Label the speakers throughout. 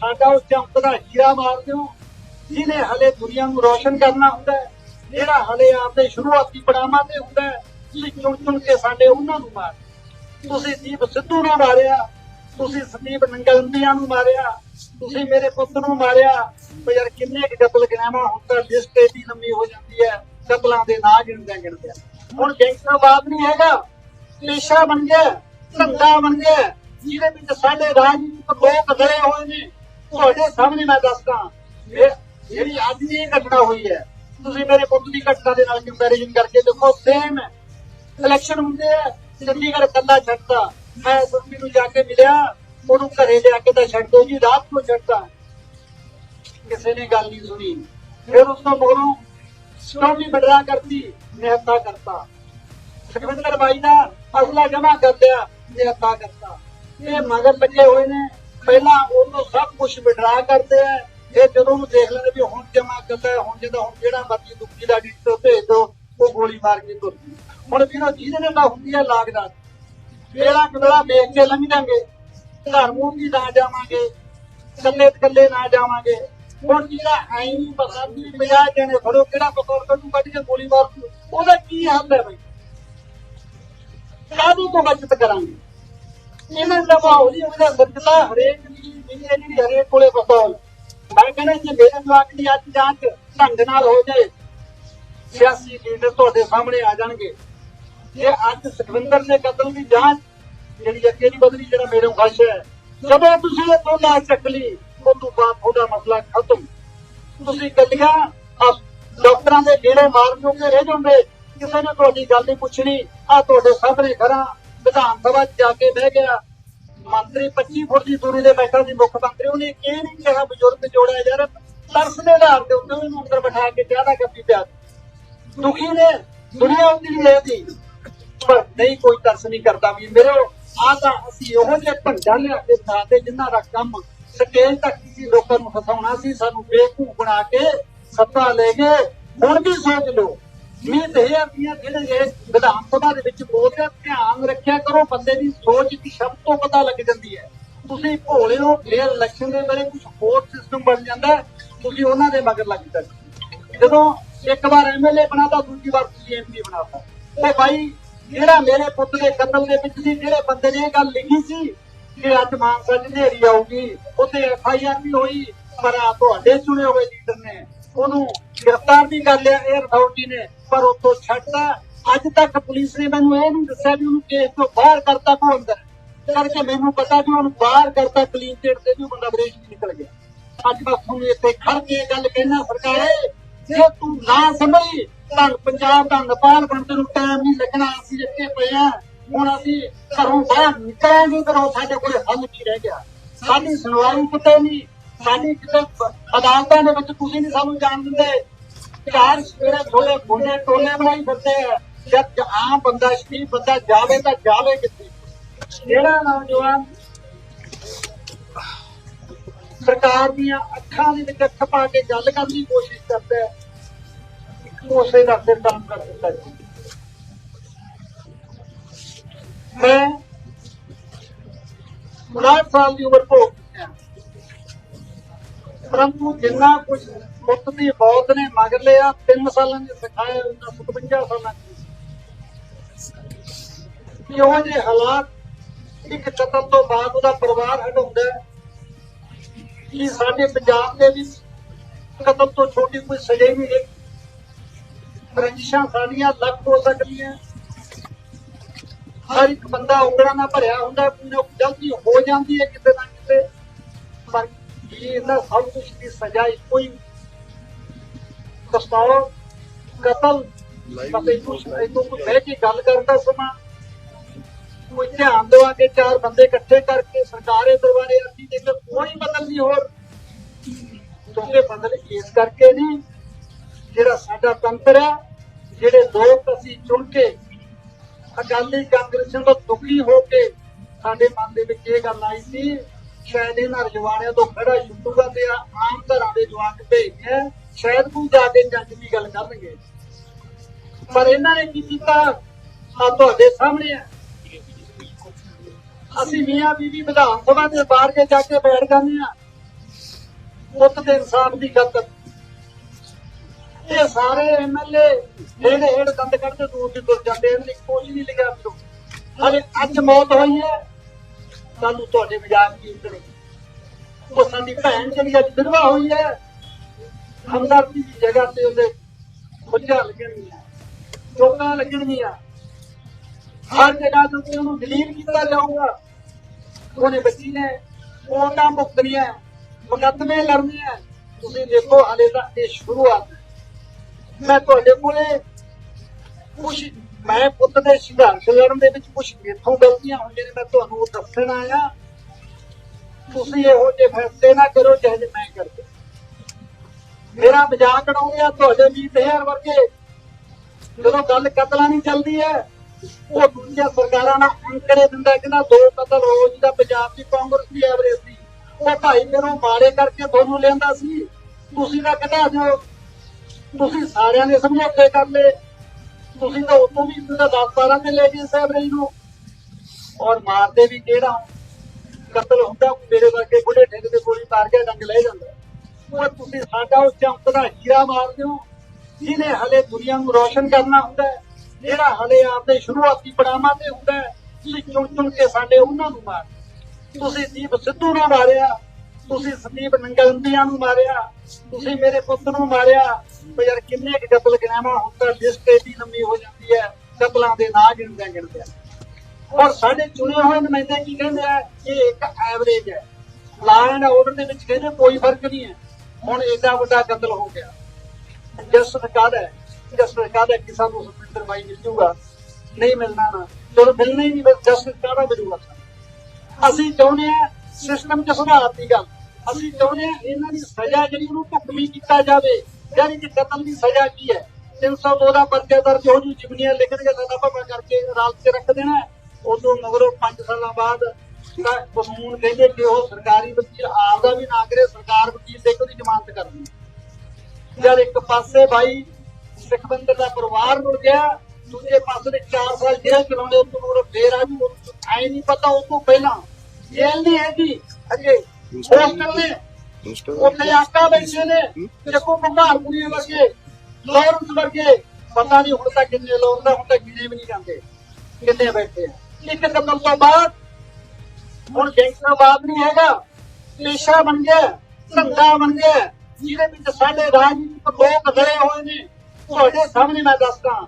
Speaker 1: ਸਾਡਾ ਉਹ ਚਮਕਦਾ ਹੀਰਾ ਮਾਰਦੇ ਹੋ, ਜਿਹਨੇ ਹਲੇ ਦੁਨੀਆ ਨੂੰ ਰੋਸ਼ਨ ਕਰਨਾ ਹੁੰਦਾ ਹੈ, ਜਿਹੜਾ ਹਲੇ ਆਪਦੇ ਸ਼ੁਰੂਆਤੀ ਪੜਾਵਾਂ ਤੇ ਹੁੰਦਾ ਹੈ, ਤੁਸੀਂ ਚੁਣ ਚੁਣ ਕੇ ਸਾਡੇ ਉਹਨਾਂ ਨੂੰ ਮਾਰ ਤੁਸੀਂ ਦੀਪ ਸਿੱਧੂ ਨੂੰ ਮਾਰਿਆ, ਤੁਸੀਂ ਸੰਦੀਪ ਨੰਗਲੰਦੀਆਂ ਨੂੰ ਮਾਰਿਆ, ਤੁਸੀਂ ਮੇਰੇ ਪੁੱਤ ਨੂੰ ਮਾਰਿਆ ਉਹ ਯਾਰ ਕਿੰਨੇ ਕੁ ਕਤਲ ਗਿਣਾਵਾਂ ਹੁਣ ਤਾਂ ਲਿਸਟ ਏਡੀ ਲੰਮੀ ਹੋ ਜਾਂਦੀ ਹੈ, ਕਤਲਾਂ ਦੇ ਨਾਂ ਗਿਣਦਿਆਂ ਗਿਣਦਿਆਂ। ਹੁਣ ਗੈਂਗਸਟਰਵਾਦ ਨਹੀਂ ਹੈਗਾ, ਪੇਸ਼ਾ ਬਣ ਗਿਆ, ਧੰਦਾ ਬਣ ਗਿਆ, ਜਿਹਦੇ ਵਿੱਚ ਸਾਡੇ ਰਾਜਨੀਤਿਕ ਲੋਕ ਗਲੇ ਹੋਏ ਨੇ ਤੁਹਾਡੇ ਸਾਹਮਣੇ ਮੈਂ ਦੱਸਦਾ ਜਿਹੜੀ ਅੱਜ ਦੀ ਘਟਨਾ ਹੋਈ ਹੈ, ਤੁਸੀਂ ਮੇਰੇ ਪੁੱਤ ਦੀ ਘਟਨਾ ਦੇ ਨਾਲ ਕੰਪੈਰੀਜ਼ਨ ਕਰਕੇ ਦੇਖੋ ਸੇਮ ਹੈ। ਇਲੈਕਸ਼ਨ ਹੁੰਦੇ ਆ, ਚੰਡੀਗੜ੍ਹ ਕੱਲਾ ਛੱਡਦਾ ਮੈਂ ਸੁਖੀ ਨੂੰ ਜਾ ਕੇ ਮਿਲਿਆ, ਉਹਨੂੰ ਘਰੇ ਲਿਆ ਕੇ ਤਾਂ ਛੱਡ ਦੋ ਜੀ, ਰਾਤ ਨੂੰ ਛੱਡਦਾ ਕਿਸੇ ਨੇ ਗੱਲ ਨਹੀਂ ਸੁਣੀ। ਫਿਰ ਉਸ ਤੋਂ ਮਗਰੋਂ ਸਟੋਰੀ ਬਦਲਾ ਕਰਤੀ ਨਿਹੱਤਾ ਕਰਤਾ। ਸੁਖਵਿੰਦਰ ਬਾਈ ਦਾ ਅਸਲਾ ਜਮਾ ਕਰ ਲਿਆ ਨਿਹੱਤਾ ਕਰਤਾ। ਇਹ ਮਗਰ ਲੱਗੇ ਹੋਏ ਨੇ। ਪਹਿਲਾਂ ਉਹਨੂੰ ਸਭ ਕੁਝ ਵਿਡਰਾ ਕਰਦੇ ਆ। ਇਹ ਜਦੋਂ ਉਹਨੂੰ ਦੇਖ ਲੈਂਦੇ ਵੀ ਹੁਣ ਜਮਾ ਕਰਦਾ ਹੁਣ ਜਦੋਂ ਹੁਣ ਜਿਹੜਾ ਮਰਜ਼ੀ ਦੁੱਖੀ ਦਾ ਡਿੱਟੋ ਭੇਜ ਦੋ ਉਹ ਗੋਲੀ ਮਾਰ ਕੇ ਤੁਰ ਹੁਣ ਵੀਰੋ ਜਿਹਦੇ ਨਾਲ ਹੁੰਦੀ ਹੈ ਲਾਗਦਾ ਵੇਲਾ ਕਵੇਲਾ ਵੇਖ ਕੇ ਲੰਘ ਜਾਂਗੇ ਘਰ ਮੂੰਹ ਵੀ ਨਾ ਜਾਵਾਂਗੇ। ਕੱਲੇ ਕੱਲੇ ਨਾ ਜਾਵਾਂਗੇ। ਹੁਣ ਜਿਹੜਾ ਐਂ ਪਤਾ ਵੀ ਪਿਆ ਜਣੇ ਫੜੋ, ਕਿਹੜਾ ਪਕੜ ਕੇ ਕੱਢ ਕੇ ਗੋਲੀ ਮਾਰ ਉਹਦਾ ਕੀ ਹੱਲ ਹੈ ਬਈ? ਕਾਹਦੇ ਤੋਂ ਬਚਤ ਕਰਾਂਗੇ? ਇਹਨਾਂ ਦਾ ਮਾਹੌਲ ਹੀ ਉਹਦਾ ਸੱਚਤਾ ਹਰੇਕ ਦੀ ਦੁਨੀਆ ਹਰੇਕ ਕੋਲੇ ਬਸੌਲ ਮੈਂ ਕਹਿੰਦਾ ਜੇ, ਮੇਰੇ ਜਵਾਕ ਦੀ ਅੱਜ ਜਾਂਚ ਢੰਗ ਨਾਲ ਹੋ ਜਾਏ, ਸਿਆਸੀ ਲੀਡਰ ਤੁਹਾਡੇ ਸਾਹਮਣੇ ਆ ਜਾਣਗੇ। ਜੇ ਅੱਜ ਸੁਖਵਿੰਦਰ ਦੇ ਕਤਲ ਦੀ ਜਾਂਚ ਜਿਹੜੀ ਅੱਗੇ ਨਹੀਂ ਬਦਲੀ ਜਿਹੜਾ ਮੇਰੇ ਖੁਸ਼ ਹੈ, ਜਦੋਂ ਤੁਸੀਂ ਇਹ ਤੋਂ ਚੱਕ ਲਈ ਉਹ ਤੋਂ ਬਾਅਦ ਤੁਹਾਡਾ ਮਸਲਾ ਖਤਮ। ਤੁਸੀਂ ਗੱਡੀਆਂ ਡਾਕਟਰਾਂ ਦੇ ਗੇੜੇ ਮਾਰ ਜੋਗੇ, ਰਹਿ ਜਾਂਦੇ ਕਿਸੇ ਨੇ ਤੁਹਾਡੀ ਗੱਲ ਨਹੀਂ ਪੁੱਛਣੀ ਆ ਤੁਹਾਡੇ ਸਾਹਮਣੇ ਖੜਾ ਵਿਧਾਨ ਸਭਾ 'ਚ ਜਾ ਕੇ ਬਹਿ ਗਿਆ। ਮੰਤਰੀ 25 ਫੁੱਟ ਦੀ ਦੂਰੀ ਤੇ ਬੈਠਾ ਸੀ, ਮੁੱਖ ਮੰਤਰੀ। ਉਹਨੇ ਇਹ ਨਹੀਂ ਕਿਹਾ ਬਜ਼ੁਰਗ ਜੋੜਿਆ ਯਾਰ, ਤਰਸ ਦੇ ਆਧਾਰ ਦੇ ਉੱਤੇ ਉਹਨੂੰ ਅੰਦਰ ਬਿਠਾ ਕੇ ਚਾਹ ਕੱਪੀ ਪਿਆ। ਦੁਖੀ ਨੇ, ਦੁਨੀਆ ਉਹਦੀ ਲੈਦੀ ਪਰ ਨਹੀਂ, ਕੋਈ ਤਰਸ ਨਹੀਂ ਕਰਦਾ ਵੀ। ਮੇਰੇ ਆ ਤਾਂ ਅਸੀਂ ਉਹੋ ਜਿਹੇ ਭੰਡਾ ਲਿਆ ਕੇ ਬਣਾਤੇ ਜਿਨ੍ਹਾਂ ਦਾ ਕੰਮ ਸਟੇਜ ਤੱਕ ਸੀ ਲੋਕਾਂ ਨੂੰ ਫਸਾਉਣਾ ਸੀ, ਸਾਨੂੰ ਬੇਵਕੂਫ ਬਣਾ ਕੇ ਸੱਤਾ ਲੈ ਗਏ। ਹੁਣ ਵੀ ਸੋਚ ਲਓ। ਮੀਤ ਇਹ ਆ ਵੀ ਜਿਹੜੇ ਇਹ ਵਿਧਾਨ ਸਭਾ ਦੇ ਵਿੱਚ ਬੋਲਦੇ ਧਿਆਨ ਰੱਖਿਆ ਕਰੋ, ਬੰਦੇ ਦੀ ਸੋਚ ਦੀ ਸ਼ਬਦ ਤੋਂ ਪਤਾ ਲੱਗ ਜਾਂਦੀ ਹੈ। ਤੁਸੀਂ ਭੋਲੇ ਹੋ ਫਿਰ ਇਲੈਕਸ਼ਨ ਦੇ ਵੇਲੇ ਕੁਝ ਹੋਰ ਸਿਸਟਮ ਬਣ ਜਾਂਦਾ, ਤੁਸੀਂ ਉਹਨਾਂ ਦੇ ਮਗਰ ਲੱਗ ਜਾਂਦੇ ਜਦੋਂ ਇੱਕ ਵਾਰ ਐਮਐਲਏ ਬਣਾਤਾ, ਦੂਜੀ ਵਾਰ ਤੁਸੀਂ ਐਮਪੀ ਬਣਾਤਾ। ਤੇ ਭਾਈ ਜਿਹੜਾ ਮੇਰੇ ਪੁੱਤ ਦੇ ਕਤਲ ਦੇ ਵਿੱਚ ਸੀ, ਜਿਹੜੇ ਬੰਦੇ ਨੇ ਇਹ ਗੱਲ ਲਿਖੀ ਸੀ ਕਿ ਅੱਜ ਮਾਨਸਾ ਚ ਹਨੇਰੀ ਆਊਗੀ, ਉੱਥੇ ਐਫ ਆਈ ਆਰ ਵੀ ਹੋਈ, ਪਰ ਆ ਤੁਹਾਡੇ ਚੁਣੇ ਹੋਏ ਲੀਡਰ ਨੇ। ਉਹਨੂੰ ਗ੍ਰਿਫਤਾਰ ਵੀ ਕਰ ਲਿਆ 에ਅਰ ਅਥਾਰਟੀ ਨੇ। ਪਰ ਉੱਥੋਂ ਛੱਡਤਾ ਅੱਜ ਤੱਕ ਪੁਲਿਸ ਨੇ ਮੈਨੂੰ ਇਹ ਨਹੀਂ ਦੱਸਿਆ ਵੀ ਉਹਨੂੰ ਕੇਸ ਤੋਂ ਬਾਹਰ ਕਰਤਾ ਕੋ ਅੰਦਰ ਕਰਕੇ ਮੈਨੂੰ ਪਤਾ ਵੀ ਉਹਨੂੰ ਬਾਹਰ ਕਰਤਾ ਕਲੀਨ ਚਿੱਟ ਤੇ ਵੀ ਬੰਦਾ ਵਿਦੇਸ਼ ਵੀ ਨਿਕਲ ਗਿਆ। ਅੱਜ ਬਸ ਤੁਹਾਨੂੰ ਇੱਥੇ ਖੜ ਕੇ ਗੱਲ ਕਹਿਣਾ ਸਰਕਾਰੇ, ਜੇ ਤੂੰ ਨਾ ਸੰਭਲੀ ਤਾਂ ਪੰਜਾਬ ਦਾ ਨੇਪਾਲ ਬਣਨ ਨੂੰ ਟਾਈਮ ਨਹੀਂ ਲੱਗਣਾ, ਅਸੀਂ ਇੱਥੇ ਪਏ ਆ ਹੁਣ ਅਸੀਂ ਘਰੋਂ ਬਾਹਰ ਨਿਕਲਾਂਗੇ ਘਰੋਂ ਸਾਡੇ ਕੋਲ ਹੱਲ ਕੀ ਰਹਿ ਗਿਆ? ਸਾਡੀ ਸੁਣਵਾਈ ਕਿਤੇ ਨਹੀਂ, ਸਾਡੀ ਕਿਤੇ ਅਦਾਲਤਾਂ ਦੇ ਵਿੱਚ ਤੁਸੀਂ ਨਹੀਂ ਸਾਨੂੰ ਜਾਣ ਦਿੰਦੇ। ਚਾਰ ਸਵੇਰੇ ਥੋੜੇ ਗੁੰਡੇ ਟੋਲੇ ਬਣਾਈ ਫਿਰਦੇ ਆ। ਜਦ ਆਮ ਬੰਦਾ, ਸ਼ਰੀਫ ਬੰਦਾ ਜਾਵੇ ਤਾਂ ਜਾਵੇ ਕਿੱਥੇ? ਜਿਹੜਾ ਨੌਜਵਾਨ ਸਰਕਾਰ ਦੀਆਂ ਅੱਖਾਂ ਦੇ ਵਿੱਚ ਅੱਖ ਪਾ ਕੇ ਗੱਲ ਕਰਨ ਦੀ ਕੋਸ਼ਿਸ਼ ਕਰਦਾ ਹੈ ਉਸੇ ਦਾ ਸਿਰ ਕੰਮ ਕਰ ਦਿੱਤਾ ਜੀ। ਮੈਂ 59 ਸਾਲ ਦੀ ਉਮਰ ਭੋਗ ਪਰੰਤੂ ਜਿੰਨਾ ਕੁਝ ਪੁੱਤ ਦੀ ਮੌਤ ਨੇ ਮਗਰ ਲਿਆ 3 ਸਾਲਾਂ ਦੇ ਸਿਖਾਇਆ ਉਹਨਾਂ 57 ਸਾਲਾਂ ਦੀ। ਉਹ ਜਿਹੇ ਹਾਲਾਤ ਇੱਕ ਕਤਲ ਤੋਂ ਬਾਅਦ ਉਹਦਾ ਪਰਿਵਾਰ ਹਟਾਉਂਦਾ ਕਿ ਸਾਡੇ ਪੰਜਾਬ ਦੇ ਵਿੱਚ ਕਤਲ ਤੋਂ ਛੋਟੀ ਕੋਈ ਸਜ਼ਾ ਹੀ? ਨਹੀਂ ਰੰਜਿਸ਼ਾਂ ਸਾਡੀਆਂ ਲੱਖ ਹੋ ਸਕਦੀਆਂ। ਹਰ ਇੱਕ ਬੰਦਾ ਉਂਗਲਾਂ ਨਾਲ ਭਰਿਆ ਹੁੰਦਾ, ਕੋਈ ਨਾ ਗਲਤੀ ਹੋ ਜਾਂਦੀ ਹੈ ਕਿਤੇ ਨਾ ਕਿਤੇ। ਪਰ ਇਹ ਇਹਨਾਂ ਸਭ ਕੁਝ ਦੀ ਸਜ਼ਾ ਇੱਕੋ ਹੀ ਦਸਤਾਰ ਕਤਲ ਪਤੇ ਕੁਝ ਇਤੋਂ ਕੋਈ ਬਹਿ ਕੇ ਗੱਲ ਕਰਦਾ ਸਮਾਂ, ਕੋਈ ਧਿਆਨ ਦਵਾ ਚਾਰ ਬੰਦੇ ਇਕੱਠੇ ਕਰਕੇ ਸਰਕਾਰੇ ਦਰਬਾਰੇ ਅਸੀਂ ਦੇਖ ਕੋਈ ਬਦਲ ਨਹੀਂ ਹੋਰ। ਕਿਉਂਕਿ ਬਦਲ ਇਸ ਕਰਕੇ ਨਹੀਂ ਜਿਹੜਾ ਸਾਡਾ ਤੰਤਰ ਹੈ ਜਿਹੜੇ ਲੋਕ ਅਸੀਂ ਚੁਣ ਕੇ ਅਕਾਲੀ ਕਾਂਗਰਸੀਆਂ ਤੋਂ ਦੁਖੀ ਹੋ ਕੇ ਸਾਡੇ ਮਨ ਦੇ ਵਿੱਚ ਇਹ ਗੱਲ ਆਈ ਸੀ ਸ਼ਾਇਦ ਇਹਨਾਂ ਰਜਵਾੜਿਆਂ ਤੋਂ ਖੜਾ ਛੁੱਟੂਗਾ ਤੇ ਆਮ ਘਰਾਂ ਦੇ ਜਵਾਕ ਭੇਜਦੇ ਸ਼ਾਇਦ ਕੋਈ ਜਾ ਕੇ ਜੱਜ ਦੀ ਗੱਲ ਕਰਨਗੇ। ਪਰ ਇਹਨਾਂ ਨੇ ਕੀ ਕੀਤਾ? ਆ ਤੁਹਾਡੇ ਸਾਹਮਣੇ ਆ। ਅਸੀਂ ਮੀਆਂ ਬੀਬੀ ਵਿਧਾਨ ਸਭਾ ਦੇ ਬਾਹਰ ਕੇ ਜਾ ਕੇ ਬੈਠ ਜਾਂਦੇ ਆ। ਪੁੱਤ ਦੇ ਇਨਸਾਫ ਦੀ ਖਾਤਰ। ਇਹ ਸਾਰੇ ਐਮਐਲਏ ਜਿਹੜੇ ਹੇੜ ਦੰਦ ਕੱਢਦੇ ਦੂਰ ਦੀ ਤੁਰ ਜਾਂਦੇ ਇਹਨਾਂ ਦੀ ਕੁਛ ਨਹੀਂ ਲਿਖਿਆ ਮੈਨੂੰ। ਹਲੇ ਅੱਜ ਮੌਤ ਹੋਈ ਹੈ। ਕੱਲ ਨੂੰ ਤੁਹਾਡੇ ਮਜ਼ਾਕ ਕੀ ਉਤਰੇ ਉਹ ਭੈਣ ਜਿਹੜੀ ਅੱਜ ਵਿਧਵਾ ਹੋਈ ਹੈ, ਹਮਦਰਦੀ ਦੀ ਜਗ੍ਹਾ ਤੇ ਉਹਦੇ ਖੁੱਜਾਂ ਲੱਗਣਗੀਆਂ ਚੋਕਾਂ ਲੱਗਣਗੀਆਂ। ਹਰ ਜਗ੍ਹਾ ਤੋਂ ਤੇ ਉਹਨੂੰ ਦਲੀਲ ਕੀਤਾ ਜਾਊਗਾ। ਉਹਨੇ ਬੱਚੀ ਨੇ ਉਹਨਾਂ ਮੁਕਤਰੀਆਂ ਮੁਕੱਦਮੇ ਲੜਨੀਆਂ। ਤੁਸੀਂ ਦੇਖੋ ਹਲੇ ਤਾਂ ਇਹ ਸ਼ੁਰੂਆਤ ਮੈਂ ਤੁਹਾਡੇ ਕੋਲੇ ਕੁਛ ਮੈਂ ਪੁੱਤ ਦੇ ਸੰਘਰਸ਼ ਲੜਨ ਦੇ ਵਿੱਚ ਕੁਝ ਮੇਥੋਂ ਗਲਤੀਆਂ ਹੋਈਆਂ ਨੇ ਮੈਂ ਤੁਹਾਨੂੰ ਦੱਸਣ ਆਇਆ। ਤੁਸੀਂ ਇਹੋ ਜਿਹੇ ਫੈਸਲੇ ਨਾ ਕਰੋ ਜਿਹੇ ਮੈਂ ਕਰਦਾ। ਮੇਰਾ ਮਜ਼ਾਕ ਉਡਾਉਂਦੇ ਆ, ਤੁਹਾਡੇ 20000 ਵਰਗੇ। ਜਦੋਂ ਗੱਲ ਕਤਲਾਂ ਨਹੀਂ ਚੱਲਦੀ ਹੈ, ਉਹ ਦੂਜੀਆਂ ਸਰਕਾਰਾਂ ਨਾਲ ਅੰਕੜੇ ਦਿੰਦਾ ਕਹਿੰਦਾ, ਦੋ ਕਤਲ ਰੋਜ਼ ਦਾ ਪੰਜਾਬ ਦੀ ਕਾਂਗਰਸ ਦੀ ਐਵਰੇਜ ਸੀ। ਉਹ ਭਾਈ ਮੈਨੂੰ ਮਾਰੇ ਕਰਕੇ ਤੁਹਾਨੂੰ ਲੈਂਦਾ ਸੀ। ਤੁਸੀਂ ਤਾਂ ਕਹਿੰਦਾ ਜੋ ਤੁਸੀਂ ਸਾਰਿਆਂ ਦੇ ਸਮਝੌਤੇ ਕਰ ਲਏ। ਤੁਸੀਂ ਤਾਂ ਉਤੋਂ ਵੀ ਪੂਰਾ 10 12 ਤੇ ਲੈ ਗਏ ਐਵਰੇਜ ਨੂੰ। ਔਰ ਮਾਰਦੇ ਵੀ ਕਿਹੜਾ ਕਤਲ ਹੁੰਦਾ, ਮੇਰੇ ਵਰਗੇ ਬੁੱਢੇ ਠੇਕ ਦੇ ਗੋਲੀ ਮਾਰ ਕੇ ਡੰਗ ਲੈ ਜਾਂਦਾ। ਉਹ ਤੁਸੀਂ ਸਾਡਾ ਉਹ ਚਮਕ ਦਾ ਹੀਰਾ ਮਾਰਦੇ ਹੋ। ਜਿਹਨੇ ਹਲੇ ਦੁਨੀਆ ਨੂੰ ਰੋਸ਼ਨ ਕਰਨਾ ਹੁੰਦਾ ਜਿਹੜਾ ਹਲੇ ਆਪਦੇ ਸ਼ੁਰੂਆਤੀ ਪੜਾਵਾਂ ਤੇ ਹੁੰਦਾ ਤੁਸੀਂ ਚੁਣ ਚੁਣ ਕੇ ਸਾਡੇ ਉਹਨਾਂ ਨੂੰ ਮਾਰ ਤੁਸੀਂ ਦੀਪ ਸਿੱਧੂ ਨੂੰ ਮਾਰਿਆ। ਤੁਸੀਂ ਸੰਦੀਪ ਨੰਗਲੰਦੀਆਂ ਨੂੰ ਮਾਰਿਆ, ਤੁਸੀਂ ਮੇਰੇ ਪੁੱਤ ਨੂੰ ਮਾਰਿਆ। ਉਹ ਯਾਰ, ਕਿੰਨੇ ਕੁ ਕਤਲ ਗਿਣਾਵਾ ਹੁਣ ਤਾਂ ਲਿਸਟ ਏਡੀ ਲੰਮੀ ਹੋ ਜਾਂਦੀ ਹੈ, ਕਤਲਾਂ ਦੇ ਨਾਂ ਗਿਣਦਿਆਂ ਗਿਣਦਿਆਂ। ਔਰ ਸਾਡੇ ਚੁਣੇ ਹੋਏ ਨੁਮਾਇੰਦੇ ਕੀ ਕਹਿੰਦੇ ਆ? ਇਹ ਇੱਕ ਐਵਰੇਜ ਹੈ। ਲਾ ਆਰਡਰ ਦੇ ਵਿੱਚ ਕਹਿੰਦੇ ਕੋਈ ਫ਼ਰਕ ਨਹੀਂ ਹੈ। ਹੁਣ ਏਡਾ ਵੱਡਾ ਕਤਲ ਹੋ ਗਿਆ। ਜਸ ਸਰਕਾਰ ਹੈ। ਜਸ ਸਰਕਾਰ ਹੈ ਕਿ ਸਾਨੂੰ ਸੁਪਿੰਦਰ ਬਾਈ ਮਿਲ ਜੂਗਾ। ਨਹੀਂ ਮਿਲਣਾ ਨਾ। ਜਦੋਂ ਮਿਲਣਾ ਹੀ ਨਹੀਂ ਬਸ ਜਸ ਸਰਕਾਰ ਮਿਲੂਗਾ ਅਸੀਂ ਚਾਹੁੰਦੇ ਆ ਸਿਸਟਮ 'ਚ ਸੁਧਾਰ ਦੀ ਗੱਲ ਅਸੀਂ ਚਾਹੁੰਦੇ ਹਾਂ ਇਹਨਾਂ ਦੀ ਸਜ਼ਾ ਜਿਹੜੀ ਉਹਨੂੰ ਢੁਕਵੀਂ ਕੀਤਾ ਜਾਵੇ, ਯਾਨੀ ਕਿ ਕਤਲ ਦੀ ਸਜ਼ਾ ਕੀ ਹੈ? 302 ਦਾ ਪਰਚਾ ਦਰਜ ਹੋ ਜੂ ਜਿਮਨੀਆਂ ਲਿਖ ਕੇ ਸਾਡਾ ਭਾਵੇਂ ਕਰਕੇ ਅਦਾਲਤ 'ਚ ਰੱਖ ਦੇਣਾ ਉਦੋਂ ਮਗਰੋਂ 5 ਸਾਲਾਂ ਬਾਅਦ ਕਾਨੂੰਨ ਕਹਿੰਦੇ ਕਿ ਉਹ ਸਰਕਾਰੀ ਵਕੀਲ, ਆਪਦਾ ਵੀ ਨਾ ਕਰੇ, ਸਰਕਾਰ ਵਕੀਲ ਦੇ ਕੇ ਉਹਦੀ ਜ਼ਮਾਨਤ ਕਰਨੀ ਜਦ ਇੱਕ ਪਾਸੇ ਭਾਈ ਸਿੱਖਬੰਦਰ ਦਾ ਪਰਿਵਾਰ ਮੁੜ ਗਿਆ, ਦੂਜੇ ਪਾਸੇ ਦੇ 4 ਸਾਲ ਜੇਲ੍ਹ ਚਲਾਉਂਦੇ ਉਸ ਤੋਂ ਮਗਰੋਂ ਫੇਰ ਆ ਜੂ ਐ ਨਹੀਂ ਪਤਾ, ਉਹ ਤੋਂ ਪਹਿਲਾਂ ਜੇਲ੍ਹ ਹੈਗੀ ਹੋਸਟਲ ਨੇ। ਉੱਥੇ ਆਕਾ ਬੈਠੇ ਨੇ। ਦੇਖੋ ਭੰਗਾਰ ਕੁੜੀਆਂ ਵਰਗੇ ਲਾਰੈਂਸ ਵਰਗੇ ਪਤਾ ਨਹੀਂ ਹੁਣ ਤੱਕ ਕਿੰਨੇ ਲੋਕ ਦਾ ਹੁਣ ਤੱਕ ਗਿਣੇ ਵੀ ਨਹੀਂ ਜਾਂਦੇ। ਕਿੰਨੇ ਬੈਠੇ ਆ। ਇੱਕ ਕਤਲ ਤੋਂ ਬਾਅਦ ਹੁਣ ਗੈਂਗਸਟਰਵਾਦ ਨਹੀਂ ਹੈਗਾ। ਪੇਸ਼ਾ ਬਣ ਗਿਆ ਧੰਦਾ ਬਣ ਗਿਆ ਜਿਹਦੇ ਵਿੱਚ ਸਾਡੇ ਰਾਜਨੀਤਿਕ ਲੋਕ ਡਰੇ ਹੋਏ ਨੇ ਤੁਹਾਡੇ ਸਾਹਮਣੇ ਮੈਂ ਦੱਸਦਾ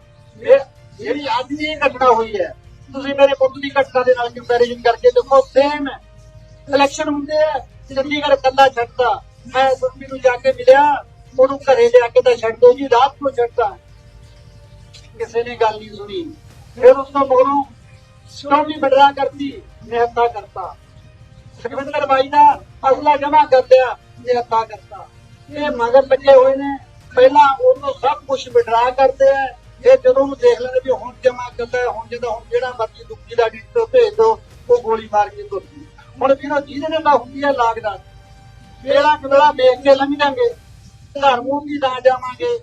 Speaker 1: ਜਿਹੜੀ ਅੱਜ ਦੀ ਘਟਨਾ ਹੋਈ ਹੈ ਤੁਸੀਂ ਮੇਰੇ ਪੁੱਤ ਦੀ ਘਟਨਾ ਦੇ ਨਾਲ ਕੰਪੈਰੀਜ਼ਨ ਕਰਕੇ ਦੇਖੋ ਸੇਮ ਹੈ। ਇਲੈਕਸ਼ਨ ਹੁੰਦੇ ਆ, ਚੰਡੀਗੜ੍ਹ ਕੱਲਾ ਛੱਡਦਾ ਮੈਂ ਐਸਐਸਪੀ ਨੂੰ ਜਾ ਕੇ ਮਿਲਿਆ, ਉਹਨੂੰ ਘਰੇ ਲਿਆ ਕੇ ਤਾਂ ਛੱਡ ਦੋ ਜੀ, ਰਾਤ ਨੂੰ ਛੱਡਦਾ ਕਿਸੇ ਨੇ ਗੱਲ ਨਹੀਂ ਸੁਣੀ। ਫਿਰ ਉਸ ਤੋਂ ਮਗਰੋਂ ਸਟੋਰੀ ਬਦਲਾ ਕਰਤੀ, ਨਿਹੱਤਾ ਕਰਤਾ। ਸੁਖਵਿੰਦਰ ਬਾਈ ਦਾ ਅਸਲਾ ਜਮਾ ਕਰ ਲਿਆ, ਨਿਹੱਤਾ ਕਰਤਾ। ਇਹ ਮਗਰ ਲੱਗੇ ਹੋਏ ਨੇ। ਪਹਿਲਾਂ ਉਹਨੂੰ ਸਭ ਕੁਝ ਵਿਡਰਾ ਕਰਦੇ ਆ। ਇਹ ਜਦੋਂ ਉਹਨੂੰ ਦੇਖ ਲੈਂਦੇ ਵੀ ਹੁਣ ਜਮਾ ਕਰਦਾ ਹੈ, ਹੁਣ ਜਦੋਂ ਹੁਣ ਜਿਹੜਾ ਮਰਜ਼ੀ ਦੁੱਖੀ ਦਾ ਡਿੱਟੋ ਭੇਜ ਦੋ ਉਹ ਗੋਲੀ ਮਾਰ ਕੇ ਤੁਰਦੀ ਹੁਣ ਵੀਰੋ ਜਿਹਦੇ ਨਾਲ ਹੁੰਦੀ ਹੈ ਲਾਗਦਾ ਵੇਲਾ ਕਵੇਲਾ ਵੇਖ ਕੇ ਲੰਘ ਜਾਾਂਗੇ ਘਰ ਮੂੰਹ ਦੀ ਨਾ ਜਾਵਾਂਗੇ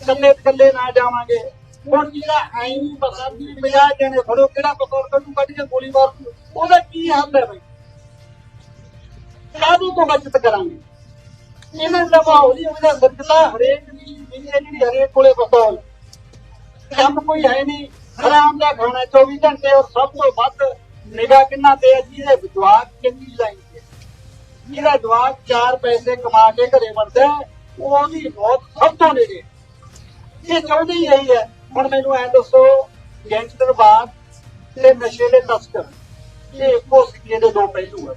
Speaker 1: ਕੱਲੇ ਕੱਲੇ ਨਾ ਜਾਵਾਂਗੇ। ਹੁਣ ਜਿਹੜਾ ਐਂ ਨਹੀਂ ਪਤਾ ਵੀ 50 ਜਣੇ ਫੜੋ ਕਿਹੜਾ ਪਕੌੜ ਕੱਢੂ ਕੱਢ ਕੇ ਗੋਲੀ ਮਾਰ ਉਹਦਾ ਕੀ ਹੱਲ ਹੈ ਬਈ? ਕਾਹਦੀ ਤੋਂ ਬਚਤ ਕਰਾਂਗੇ? ਇਹਨਾਂ ਦਾ ਮਾਹੌਲ ਹੀ ਉਹਦਾ ਸੱਜਦਾ ਹਰੇਕ ਦੀ ਜਿਹੜੀ ਹਰੇਕ ਕੋਲੇ ਪਸੌਲ ਕੰਮ ਕੋਈ ਹੈ ਨਹੀਂ। ਹਰਾਮ ਦਾ ਖਾਣਾ 24 ਘੰਟੇ ਔਰ ਸਭ ਤੋਂ ਵੱਧ ਨਿਗਾਹ ਕਿੰਨਾ ਤੇ ਹੈ ਜਿਹਦੇ ਜਵਾਕ ਚੰਗੀ ਲਾਈਨ ਤੇ। ਜਿਹਦਾ ਜਵਾਕ ਚਾਰ ਪੈਸੇ ਕਮਾ ਕੇ ਘਰੇ ਵਰਦਾ ਉਹਦੀ ਬਹੁਤ ਸਭ ਤੋਂ ਨੇੜੇ। ਇਹ ਚਾਹੁੰਦੇ ਹੀ ਇਹੀ ਹੈ। ਹੁਣ ਮੈਨੂੰ ਐ ਦੱਸੋ ਗੈਂਗਸਟਰਵਾਦ ਤੇ ਨਸ਼ੇ ਦੇ ਤਸਕਰ, ਇਹ ਇੱਕੋ ਸਿੱਕੇ ਦੇ ਦੋ ਪਹਿਲੂ ਹੈ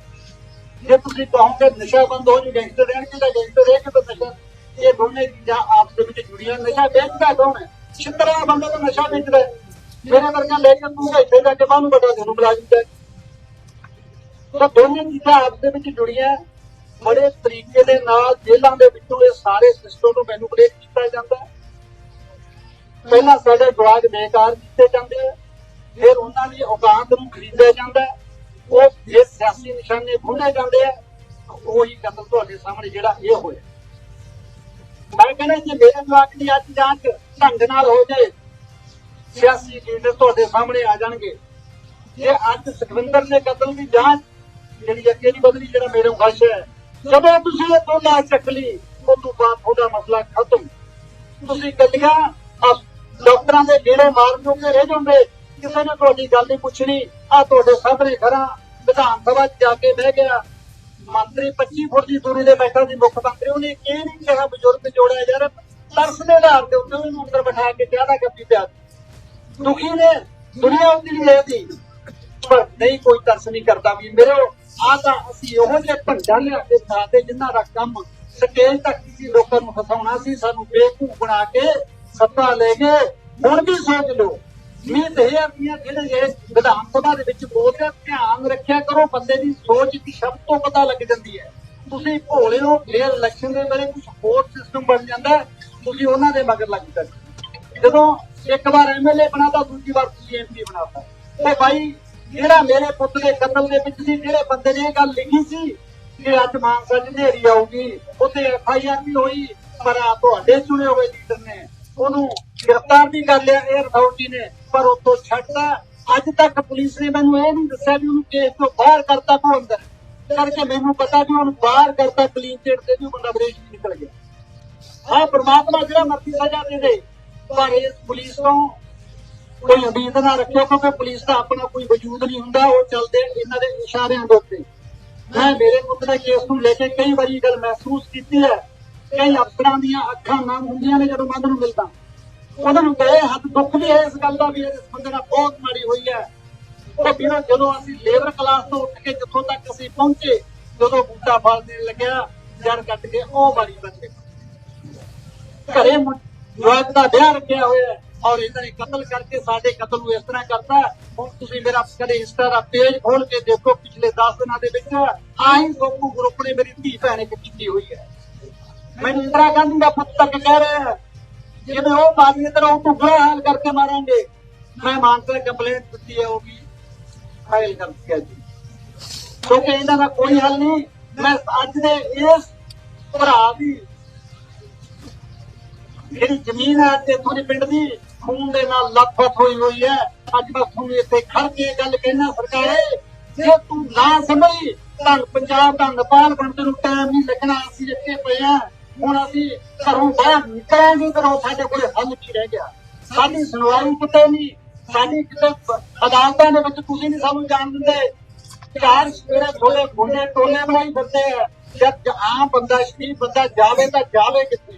Speaker 1: ਜੇ ਤੁਸੀਂ ਕਹੋਗੇ ਨਸ਼ਾ ਬੰਦ ਹੋ ਜੂ ਗੈਂਗਸਟਰ ਰਹਿਣਗੇ ਤਾਂ ਗੈਂਗਸਟਰ ਰਹਿ ਕੇ ਤਾਂ ਨਸ਼ਾ, ਇਹ ਦੋਨੇ ਚੀਜ਼ਾਂ ਆਪਸ ਦੇ ਵਿੱਚ ਜੁੜੀਆਂ ਨਸ਼ਾ ਵੇਚਦਾ ਕੌਣ ਹੈ? ਛਿੱਤਰਾਂ ਦਾ ਬੰਦਾ ਤਾਂ ਨਸ਼ਾ ਵੇਚਦਾ ਮੇਰੇ ਵਰਗਾ ਲੈ ਕੇ ਤੂੰ ਇੱਥੇ ਲੈ ਕੇ ਬਾਹਨੂੰ ਬਟਾ ਦੇ ਨੂੰ ਬੁਲਾ ਦਿੰਦਾ ਤਾਂ ਦੋਨੇ ਚੀਜ਼ਾਂ ਆਪਸ ਦੇ ਵਿੱਚ ਜੁੜੀਆਂ ਬੜੇ ਤਰੀਕੇ ਦੇ ਨਾਲ ਜੇਲ੍ਹਾਂ ਦੇ ਵਿੱਚੋਂ ਇਹ ਸਾਰੇ ਸਿਸਟਮ ਨੂੰ ਮੈਨੂਪਲੇਟ ਕੀਤਾ ਜਾਂਦਾ ਪਹਿਲਾਂ ਸਾਡੇ ਜਵਾਗ ਬੇਕਾਰ ਕੀਤੇ ਜਾਂਦੇ ਆ ਫਿਰ ਉਹਨਾਂ ਦੀ ਔਕਾਤ ਨੂੰ ਖਰੀਦਿਆ ਜਾਂਦਾ ਉਹ ਫਿਰ ਸਿਆਸੀ ਨਿਸ਼ਾਨੇ ਖੁੰਡੇ ਜਾਂਦੇ ਆ ਉਹੀ ਕਤਲ ਤੁਹਾਡੇ ਸਾਹਮਣੇ ਜਿਹੜਾ ਇਹ ਹੋਇਆ। ਮੈਂ ਕਹਿੰਦਾ ਜੇ ਮੇਰੇ ਜਵਾਕ ਦੀ ਅੱਜ ਜਾਂਚ ਢੰਗ ਨਾਲ ਹੋ ਜਾਏ ਸਿਆਸੀ ਲੀਡਰ ਤੁਹਾਡੇ ਸਾਹਮਣੇ ਆ ਜਾਣਗੇ। ਜੇ ਅੱਜ ਸੁਖਵਿੰਦਰ ਦੇ ਕਤਲ ਦੀ ਜਾਂਚ ਜਿਹੜੀ ਅੱਗੇ ਨਹੀਂ ਬਦਲੀ ਜਿਹੜਾ ਮੇਰੇ ਖੁਸ਼ ਹੈ, ਜਦੋਂ ਤੁਸੀਂ ਇਹ ਦੋਲਾ ਚੱਕ ਲਈ ਉਹ ਤੋਂ ਬਾਅਦ ਤੁਹਾਡਾ ਮਸਲਾ ਖਤਮ। ਤੁਸੀਂ ਗੱਡੀਆਂ ਡਾਕਟਰਾਂ ਦੇ ਗੇੜੇ ਮਾਰ ਜੋਗੇ ਰਹਿ ਜਾਓਗੇ ਕਿਸੇ ਨੇ ਤੁਹਾਡੀ ਗੱਲ ਨਹੀਂ ਪੁੱਛਣੀ ਆ ਤੁਹਾਡੇ ਸਾਹਮਣੇ ਖੜਾ ਵਿਧਾਨ ਸਭਾ 'ਚ ਜਾ ਕੇ ਬਹਿ ਗਿਆ ਮੰਤਰੀ 25 ਫੁੱਟ ਦੀ ਦੂਰੀ ਤੇ ਬੈਠਾ ਸੀ ਮੁੱਖ ਮੰਤਰੀ, ਉਹਨੇ ਇਹ ਨਹੀਂ ਕਿਹਾ ਬਜ਼ੁਰਗ ਜੋੜਿਆ ਯਾਰ, ਤਰਸ ਦੇ ਆਧਾਰ ਦੇ ਉੱਤੇ ਉਹਨੂੰ ਅੰਦਰ ਬਿਠਾ ਕੇ ਚਾਹ ਦਾ ਕੱਪੀ ਪਿਆ ਦੁਖੀ ਨੇ, ਦੁਨੀਆ ਉਹਦੀ ਨਹੀਂ ਲੈਦੀ ਪਰ ਨਹੀਂ, ਕੋਈ ਤਰਸ ਨਹੀਂ ਕਰਦਾ ਵੀ। ਮੇਰੇ ਆ ਤਾਂ ਅਸੀਂ ਉਹੋ ਜਿਹੇ ਭੰਡਾ ਲਿਆ ਕੇ ਖਾਤੇ ਜਿਨ੍ਹਾਂ ਦਾ ਕੰਮ ਸਟੇਜ ਤੱਕ ਸੀ, ਲੋਕਾਂ ਨੂੰ ਹਸਾਉਣਾ ਸੀ, ਸਾਨੂੰ ਬੇਵਕੂਫ ਬਣਾ ਕੇ ਸੱਤਾ ਲੈ ਗਏ। ਹੁਣ ਵੀ ਸੋਚ ਲਓ। ਮੀਤ ਇਹ ਆਪਣੀਆਂ ਜਿਹੜੇ ਇਹ ਵਿਧਾਨ ਸਭਾ ਦੇ ਵਿੱਚ ਬੋਲਦੇ ਆ, ਧਿਆਨ ਰੱਖਿਆ ਕਰੋ ਬੰਦੇ ਦੀ ਸੋਚ ਦੀ ਸ਼ਬਦ ਤੋਂ ਪਤਾ ਲੱਗ ਜਾਂਦੀ ਹੈ। ਤੁਸੀਂ ਭੋਲੇ ਹੋ ਫਿਰ ਇਲੈਕਸ਼ਨ ਦੇ ਵੇਲੇ ਕੁਝ ਹੋਰ ਸਿਸਟਮ ਬਣ ਜਾਂਦਾ ਤੁਸੀਂ ਉਹਨਾਂ ਦੇ ਮਗਰ ਲੱਗ ਜਾਂਦੇ। ਜਦੋਂ ਇੱਕ ਵਾਰ ਐਮਐਲਏ ਬਣਾਤਾ ਦੂਜੀ ਵਾਰ ਤੁਸੀਂ ਐਮਪੀ ਬਣਾਤਾ। ਤੇ ਭਾਈ ਜਿਹੜਾ ਮੇਰੇ ਪੁੱਤ ਦੇ ਕਤਲ ਦੇ ਵਿੱਚ ਸੀ ਜਿਹੜੇ ਬੰਦੇ ਨੇ ਇਹ ਗੱਲ ਲਿਖੀ ਸੀ ਕਿ ਅੱਜ ਮਾਨਸਾ ਚ ਹਨੇਰੀ ਆਊਗੀ ਉੱਥੇ ਐਫਆਈਆਰ ਵੀ ਹੋਈ ਪਰ ਆ ਤੁਹਾਡੇ ਸੁਣੇ ਹੋਏ ਲੀਡਰ ਨੇ ਉਹਨੂੰ ਗ੍ਰਿਫਤਾਰ ਵੀ ਕਰ ਲਿਆ 에ਅਰ ਅਥਾਰਟੀ ਨੇ, ਪਰ ਉਤੋਂ ਛੱਡਦਾ ਅੱਜ ਤੱਕ ਪੁਲਿਸ ਨੇ ਮੈਨੂੰ ਇਹ ਨਹੀਂ ਦੱਸਿਆ ਵੀ ਉਹਨੂੰ ਕੇਸ ਤੋਂ ਬਾਹਰ ਕਰਤਾ ਕੋ ਅੰਦਰ ਕਰਕੇ ਮੈਨੂੰ ਪਤਾ ਵੀ ਉਹਨੂੰ ਬਾਹਰ ਕਰਤਾ ਕਲੀਨ ਚਿੱਟ ਤੇ ਵੀ ਬੰਦਾ ਵਿਦੇਸ਼ ਨਿਕਲ ਗਿਆ। ਹਾਂ ਪ੍ਰਮਾਤਮਾ ਜਿਹੜਾ ਮਰਜ਼ੀ ਸਜ਼ਾ ਦੇ ਦੇ, ਪਰ ਇਸ ਪੁਲਿਸ ਤੋਂ ਕੋਈ ਉਮੀਦ ਨਾ ਰੱਖਿਓ, ਕਿਉਂਕਿ ਪੁਲਿਸ ਦਾ ਆਪਣਾ ਕੋਈ ਵਜੂਦ ਨਹੀਂ ਹੁੰਦਾ, ਉਹ ਚੱਲਦੇ ਇਹਨਾਂ ਦੇ ਇਸ਼ਾਰਿਆਂ ਦੇ ਉੱਤੇ। ਮੈਂ ਮੇਰੇ ਪੁੱਤ ਦੇ ਕੇਸ ਨੂੰ ਲੈ ਕੇ ਕਈ ਵਾਰੀ ਗੱਲ ਮਹਿਸੂਸ ਕੀਤੀ ਹੈ। ਕਈ ਅਫਸਰਾਂ ਦੀਆਂ ਅੱਖਾਂ ਨਮ ਹੁੰਦੀਆਂ ਨੇ ਜਦੋਂ ਮੈਂ ਨੂੰ ਮਿਲਦਾ। ਉਹਨਾਂ ਨੂੰ ਗਏ ਹੱਥ ਦੁੱਖ ਵੀ ਹੈ ਇਸ ਗੱਲ ਦਾ ਵੀ, ਇਸ ਬੰਦੇ ਨਾਲ ਬਹੁਤ ਮਾੜੀ ਹੋਈ ਹੈ। ਉਹ ਬਿਨਾਂ ਜਦੋਂ ਅਸੀਂ ਲੇਬਰ ਕਲਾਸ ਤੋਂ ਉੱਠ ਕੇ ਜਿੱਥੋਂ ਤੱਕ ਅਸੀਂ ਪਹੁੰਚੇ, ਜਦੋਂ ਬੂਟਾ ਫਲ ਦੇਣ ਲੱਗਿਆ, ਜੜ ਕੱਟ ਕੇ ਉਹ ਮਾਰੀ ਬੰਦੇ ਘਰੇ ਮੁੰ- ਦਾ ਵਿਆਹ ਰੱਖਿਆ ਹੋਇਆ ਔਰ ਇਹਨਾਂ ਨੇ ਕਤਲ ਕਰਕੇ ਸਾਡੇ ਕਤਲ ਨੂੰ ਇਸ ਤਰ੍ਹਾਂ ਕਰਤਾ ਹੁਣ ਤੁਸੀਂ ਮੇਰਾ ਕਦੇ ਇੰਸਟਾ ਦਾ ਪੇਜ ਖੋਲ ਕੇ ਦੇਖੋ, ਪਿਛਲੇ 10 ਦਿਨਾਂ ਦੇ ਵਿੱਚ ਆਈ ਸੋਕੂ ਗਰੁੱਪ ਨੇ ਮੇਰੀ ਧੀ ਭੈਣ ਇੱਕ ਕੀਤੀ ਹੋਈ ਹੈ। ਮੈਨੂੰ ਇੰਦਰਾ ਗਾਂਧੀ ਦਾ ਪੁੱਤ ਤੱਕ ਕਹਿ ਰਿਹਾ ਜਿਵੇਂ ਉਹ ਮਾਰੀ ਇਧਰ ਉਹ ਤੋਂ ਹਾਲ ਕਰਕੇ ਮਾਰਾਂਗੇ। ਮੈਂ ਮਾਨਸਾ ਕੰਪਲੇਂਟ ਦਿੱਤੀ ਹੈ, ਉਹ ਵੀ ਫਾਈਲ ਕਰ ਦਿੱਤੀ ਹੈ ਜੀ। ਕਿਉਂਕਿ ਇਹਨਾਂ ਦਾ ਕੋਈ ਹੱਲ ਨਹੀਂ। ਮੈਂ ਅੱਜ ਦੇ ਇਸ ਭਰਾ ਦੀ ਜਿਹੜੀ ਜ਼ਮੀਨ ਹੈ ਤੇ ਤੁਹਾਡੇ ਪਿੰਡ ਦੀ, ਖੂਨ ਦੇ ਨਾਲ ਲੱਥਪੱਥ ਹੋਈ ਹੋਈ ਹੈ। ਅੱਜ ਮੈਂ ਤੁਹਾਨੂੰ ਇੱਥੇ ਖੜ ਕੇ ਗੱਲ ਕਹਿਣਾ ਸਰਕਾਰੇ, ਜੇ ਤੂੰ ਨਾ ਸਮਝੀ, ਤਾਂ ਪੰਜਾਬ ਦਾ ਨੇਪਾਲ ਬਣਨ ਨੂੰ ਟਾਈਮ ਨਹੀਂ ਲੱਗਣਾ। ਅਸੀਂ ਇੱਥੇ ਪਏ ਆ ਹੁਣ ਅਸੀਂ ਘਰੋਂ ਬਾਹਰ ਨਿਕਲਾਂਗੇ ਘਰੋਂ ਸਾਡੇ ਕੋਲ ਹੱਲ ਨਹੀਂ ਰਹਿ ਗਿਆ। ਸਾਡੀ ਸੁਣਵਾਈ ਕਿਤੇ ਨਹੀਂ, ਸਾਡੀ ਕਿਤੇ ਅਦਾਲਤਾਂ ਦੇ ਵਿੱਚ ਤੁਸੀਂ ਨਹੀਂ ਸਾਨੂੰ ਜਾਣ ਦਿੰਦੇ। ਚਾਰ ਸਵੇਰੇ ਥੋੜੇ ਗੁੰਡੇ ਟੋਲੇ ਬਣਾਈ ਫਿਰਦੇ ਆ। ਜਦ ਆਮ ਬੰਦਾ, ਸ਼ਰੀਫ ਬੰਦਾ ਜਾਵੇ ਤਾਂ ਜਾਵੇ ਕਿੱਥੇ?